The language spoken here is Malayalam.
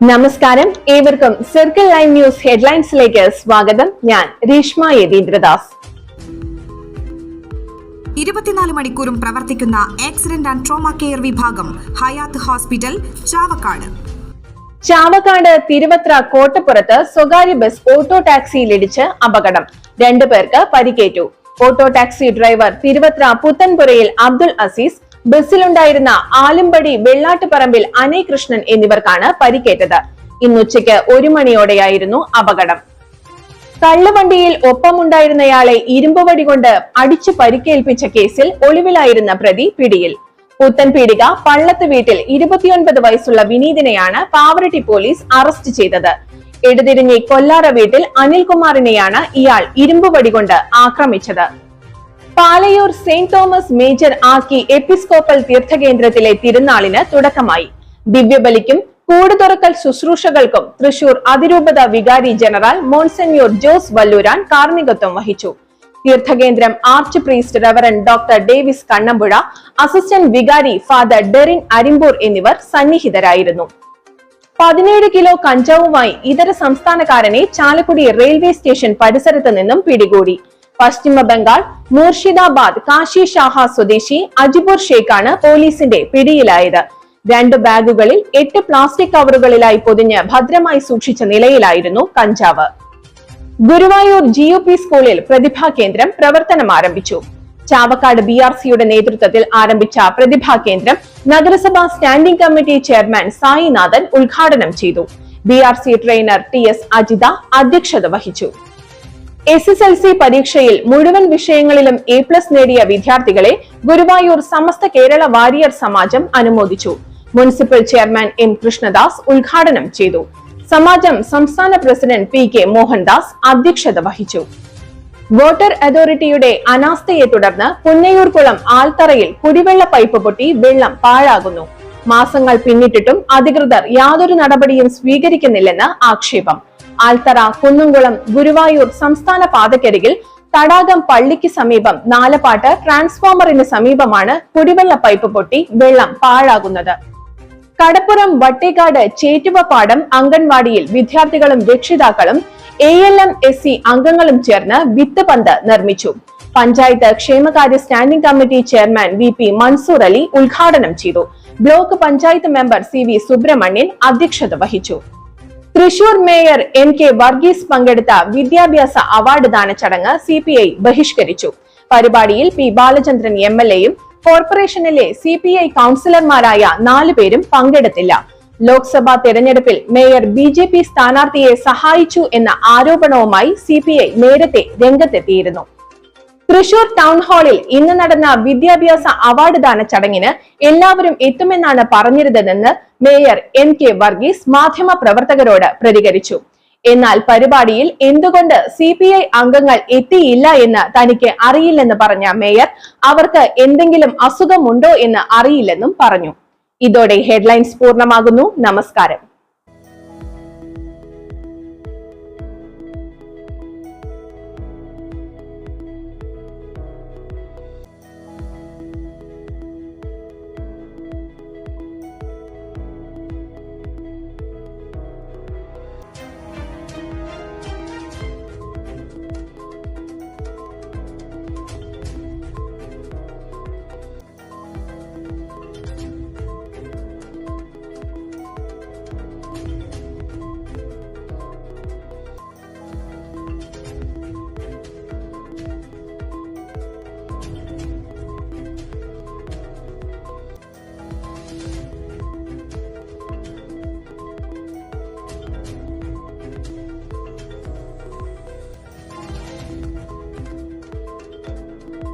നമസ്കാരം. ഏവർക്കും സർക്കിൾ ലൈവ് ന്യൂസ് ഹെഡ്ലൈൻസിലേക്ക് സ്വാഗതം. ഞാൻ രീഷ്മ യതീന്ദ്രദാസ്. ഇരുപത്തിനാല് മണിക്കൂറും പ്രവർത്തിക്കുന്ന ആക്സിഡന്റ് ആൻഡ് ട്രോമ കെയർ വിഭാഗം ഹയാത്ത് ഹോസ്പിറ്റൽ ചാവക്കാട്. ചാവക്കാട് തിരുവത്ര കോട്ടപ്പുറത്ത് സ്വകാര്യ ബസ് ഓട്ടോ ടാക്സിയിലിടിച്ച് അപകടം. രണ്ടുപേർക്ക് പരിക്കേറ്റു. Auto taxi driver Thiruvathra Puthenpurayil Abdul Aziz ബസ്സിലുണ്ടായിരുന്ന ആലുംപടി വെള്ളാട്ടുപറമ്പിൽ അനേ കൃഷ്ണൻ എന്നിവർക്കാണ് പരിക്കേറ്റത്. ഇന്നുച്ചയ്ക്ക് ഒരു മണിയോടെയായിരുന്നു അപകടം. കള്ളവണ്ടിയിൽ ഒപ്പമുണ്ടായിരുന്നയാളെ ഇരുമ്പുവടി കൊണ്ട് അടിച്ചു പരിക്കേൽപ്പിച്ച കേസിൽ ഒളിവിലായിരുന്ന പ്രതി പിടിയിൽ. പുത്തൻപീടിക പള്ളത്ത് വീട്ടിൽ ഇരുപത്തിയൊൻപത് വയസ്സുള്ള വിനീതിനെയാണ് പാവറട്ടി പോലീസ് അറസ്റ്റ് ചെയ്തത്. എഴുതിരിഞ്ഞി കൊല്ലാറ വീട്ടിൽ അനിൽകുമാറിനെയാണ് ഇയാൾ ഇരുമ്പുവടി കൊണ്ട് ആക്രമിച്ചത്. Palayur saint Thomas major archiepiscopal തീർത്ഥകേന്ദ്രത്തിലെ തിരുനാളിന് തുടക്കമായി. ദിവ്യബലിക്കും കൂടുതുറക്കൽ ശുശ്രൂഷകൾക്കും തൃശൂർ അതിരൂപത വികാരി ജനറൽ മോൺസെന്യൂർ ജോസ് വല്ലൂരാൻ കാർമ്മികത്വം വഹിച്ചു. തീർത്ഥകേന്ദ്രം archpriest reverend doctor Davis Kannampuzha assistant vicar father Derin Arimpur എന്നിവർ സന്നിഹിതരായിരുന്നു. പതിനേഴ് കിലോ കഞ്ചാവുമായി ഇതര സംസ്ഥാനക്കാരനെ ചാലക്കുടി റെയിൽവേ സ്റ്റേഷൻ പരിസരത്ത് നിന്നും പിടികൂടി. പശ്ചിമ ബംഗാൾ മൂർഷിദാബാദ് കാശി ഷാഹ സ്വദേശി അജിബുർ ഷേഖാണ് പോലീസിന്റെ പിടിയിലായത്. രണ്ട് ബാഗുകളിൽ എട്ട് പ്ലാസ്റ്റിക് കവറുകളിലായി പൊതിഞ്ഞ് ഭദ്രമായി സൂക്ഷിച്ച നിലയിലായിരുന്നു കഞ്ചാവ്. ഗുരുവായൂർ ജി യു പി സ്കൂളിൽ പ്രതിഭാ കേന്ദ്രം പ്രവർത്തനം ആരംഭിച്ചു. ചാവക്കാട് ബി ആർ സിയുടെ നേതൃത്വത്തിൽ ആരംഭിച്ച പ്രതിഭാ കേന്ദ്രം നഗരസഭാ സ്റ്റാൻഡിംഗ് കമ്മിറ്റി ചെയർമാൻ സായിനാഥൻ ഉദ്ഘാടനം ചെയ്തു. B R C trainer T S Ajitha അധ്യക്ഷത വഹിച്ചു. എസ് എസ് എൽ സി പരീക്ഷയിൽ മുഴുവൻ വിഷയങ്ങളിലും എ പ്ലസ് നേടിയ വിദ്യാർത്ഥികളെ ഗുരുവായൂർ സമസ്ത കേരള വാരിയർ സമാജം അനുമോദിച്ചു. മുനിസിപ്പൽ ചെയർമാൻ എം കൃഷ്ണദാസ് ഉദ്ഘാടനം ചെയ്തു. സമാജം സംസ്ഥാന പ്രസിഡന്റ് പി കെ മോഹൻദാസ് അധ്യക്ഷത വഹിച്ചു. വാട്ടർ അതോറിറ്റിയുടെ അനാസ്ഥയെ തുടർന്ന് പുന്നയൂർകുളം ആൽത്തറയിൽ കുടിവെള്ള പൈപ്പ് പൊട്ടി വെള്ളം പാഴാകുന്നു. മാസങ്ങൾ പിന്നിട്ടിട്ടും അധികൃതർ യാതൊരു നടപടിയും സ്വീകരിക്കുന്നില്ലെന്ന് ആക്ഷേപം. ആൽത്തറ കുന്നുംകുളം ഗുരുവായൂർ സംസ്ഥാന പാതക്കരികിൽ തടാകം പള്ളിക്ക് സമീപം നാലപ്പാട്ട് ട്രാൻസ്ഫോമറിന് സമീപമാണ് കുടിവെള്ള പൈപ്പ് പൊട്ടി വെള്ളം പാഴാകുന്നത്. കടപ്പുറം വട്ടേക്കാട് ചേറ്റുവപ്പാടം അംഗൻവാടിയിൽ വിദ്യാർത്ഥികളും രക്ഷിതാക്കളും A L M S C അംഗങ്ങളും ചേർന്ന് വിത്ത് പന്ത് നിർമ്മിച്ചു. പഞ്ചായത്ത് ക്ഷേമകാര്യ standing committee chairman V P Mansoor Ali ഉദ്ഘാടനം ചെയ്തു. Block panchayat member C V Subrahmanyan അധ്യക്ഷത വഹിച്ചു. Thrissur mayor N K Varghese പങ്കെടുത്ത വിദ്യാഭ്യാസ അവാർഡ് ദാന ചടങ്ങ് സി പി ഐ ബഹിഷ്കരിച്ചു. പരിപാടിയിൽ പി ബാലചന്ദ്രൻ എം എൽ എയും കോർപ്പറേഷനിലെ സി പി ഐ കൗൺസിലർമാരായ നാലു പേരും പങ്കെടുത്തില്ല. ലോക്സഭാ തെരഞ്ഞെടുപ്പിൽ മേയർ ബി ജെ പി സ്ഥാനാർത്ഥിയെ സഹായിച്ചു എന്ന ആരോപണവുമായി സി പി ഐ നേരത്തെ രംഗത്തെത്തിയിരുന്നു. തൃശൂർ ടൗൺ ഹാളിൽ ഇന്ന് നടന്ന വിദ്യാഭ്യാസ അവാർഡ് ദാന ചടങ്ങിന് എല്ലാവരും എത്തുമെന്നാണ് പറഞ്ഞിരുന്നതെന്ന് മേയർ എം കെ വർഗീസ് മാധ്യമ പ്രവർത്തകരോട് പ്രതികരിച്ചു. എന്നാൽ പരിപാടിയിൽ എന്തുകൊണ്ട് സി പി ഐ അംഗങ്ങൾ എത്തിയില്ല എന്ന് തനിക്ക് അറിയില്ലെന്ന് പറഞ്ഞ മേയർ അവർക്ക് എന്തെങ്കിലും അസുഖമുണ്ടോ എന്ന് അറിയില്ലെന്നും പറഞ്ഞു. ഇതോടെ ഹെഡ്ലൈൻസ് പൂർണമാകുന്നു. നമസ്കാരം.